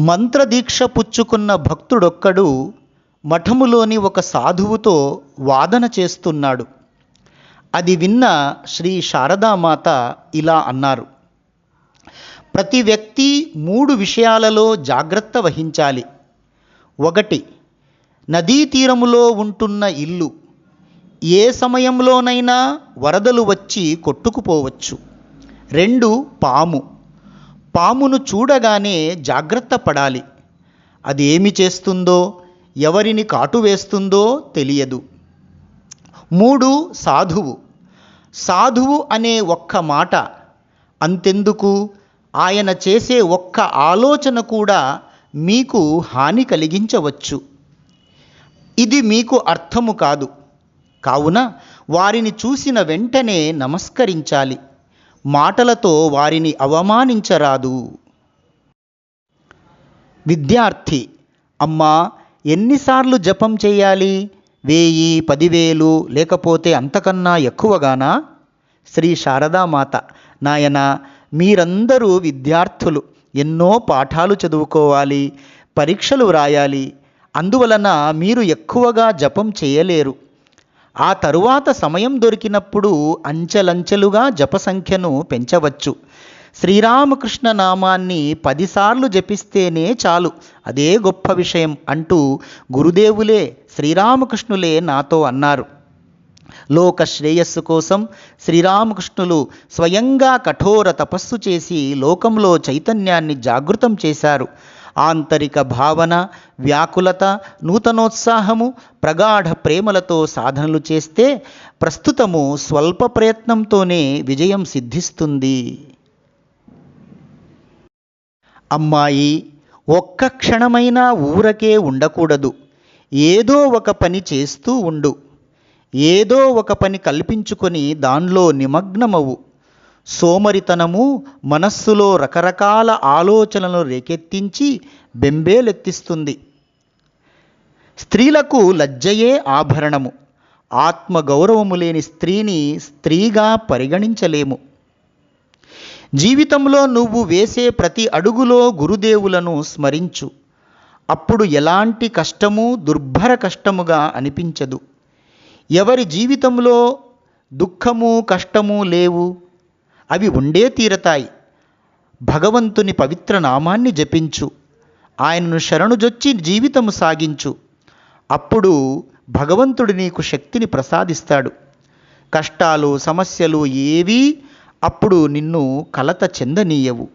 మంత్రదీక్ష పుచ్చుకున్న భక్తుడొక్కడు మఠములోని ఒక సాధువుతో వాదన చేస్తున్నాడు. అది విన్న శ్రీ శారదామాత ఇలా అన్నారు. ప్రతి వ్యక్తి మూడు విషయాలలో జాగ్రత్త వహించాలి. ఒకటి నదీ తీరములో ఉంటున్న ఇల్లు. ఏ సమయంలోనైనా వరదలు వచ్చి కొట్టుకుపోవచ్చు. రెండు పాము. పామును చూడగానే జాగ్రత్త పడాలి. అది ఏమి చేస్తుందో ఎవరిని కాటు వేస్తుందో తెలియదు. మూడు సాధువు. సాధువు అనే ఒక్క మాట అంతెందుకు? ఆయన చేసే ఒక్క ఆలోచన కూడా మీకు హాని కలిగించవచ్చు. ఇది మీకు అర్థము కాదు. కావున వారిని చూసిన వెంటనే నమస్కరించాలి. మాటలతో వారిని అవమానించరాదు. విద్యార్థి అమ్మా ఎన్నిసార్లు జపం చేయాలి? వెయ్యి పదివేలు లేకపోతే అంతకన్నా ఎక్కువగానా? శ్రీ శారదామాత నాయన మీరందరూ విద్యార్థులు ఎన్నో పాఠాలు చదువుకోవాలి పరీక్షలు వ్రాయాలి. అందువలన మీరు ఎక్కువగా జపం చేయలేరు. ఆ తరువాత సమయం దొరికినప్పుడు అంచెలంచెలుగా జప సంఖ్యను పెంచవచ్చు. శ్రీరామకృష్ణ నామాన్ని పదిసార్లు జపిస్తేనే చాలు. అదే గొప్ప విషయం అంటూ గురుదేవులే శ్రీరామకృష్ణులే నాతో అన్నారు. లోక శ్రేయస్సు కోసం శ్రీరామకృష్ణులు స్వయంగా కఠోర తపస్సు చేసి లోకంలో చైతన్యాన్ని జాగృతం చేశారు. ఆంతరిక భావన వ్యాకులత నూతనోత్సాహము ప్రగాఢ ప్రేమలతో సాధనలు చేస్తే ప్రస్తుతము స్వల్ప ప్రయత్నంతోనే విజయం సిద్ధిస్తుంది. అమ్మాయి ఒక్క క్షణమైనా ఊరకే ఉండకూడదు. ఏదో ఒక పని చేస్తూ ఉండు. ఏదో ఒక పని కల్పించుకొని దానిలో నిమగ్నమవు. సోమరితనము మనస్సులో రకరకాల ఆలోచనలను రేకెత్తించి బెంబేలెత్తిస్తుంది. స్త్రీలకు లజ్జయే ఆభరణము. ఆత్మగౌరవము లేని స్త్రీని స్త్రీగా పరిగణించలేము. జీవితంలో నువ్వు వేసే ప్రతి అడుగులో గురుదేవులను స్మరించు. అప్పుడు ఎలాంటి కష్టము దుర్భర కష్టముగా అనిపించదు. ఎవరి జీవితంలో దుఃఖము కష్టము లేవు అవి ఉండే తీరతాయి. భగవంతుని పవిత్ర నామాన్ని జపించు. ఆయనను శరణుజొచ్చి జీవితము సాగించు. అప్పుడు భగవంతుడు నీకు శక్తిని ప్రసాదిస్తాడు. కష్టాలు సమస్యలు ఏవీ అప్పుడు నిన్ను కలత చెందనీయవు.